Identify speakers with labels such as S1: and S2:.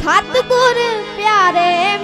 S1: ਸਤਿਗੁਰ ਪਿਆਰੇ